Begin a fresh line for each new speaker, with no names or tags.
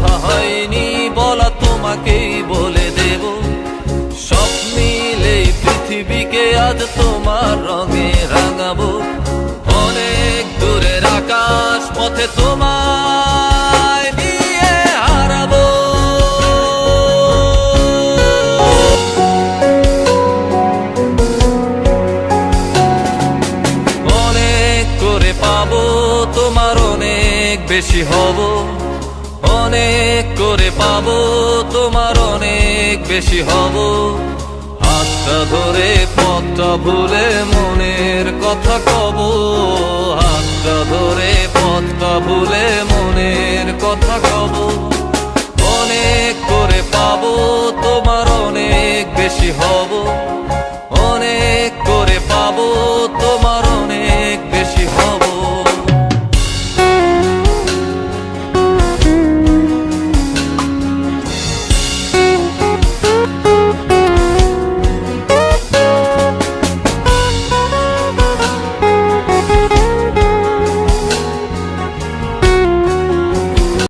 কথা হয়নি বলা তোমাকেই বলে দেব। সব মিলে পৃথিবীকে আজ তোমার রঙে রাঙাবো। অনেক দূরের আকাশ পথে তোমায় নিয়ে হারাবো। অনেক করে পাবো, তোমার অনেক বেশি হব। অনেক করে পাবো তোমার অনেক বেশি হব। হাতটা ধরে পথটা ভুলে মনের কথা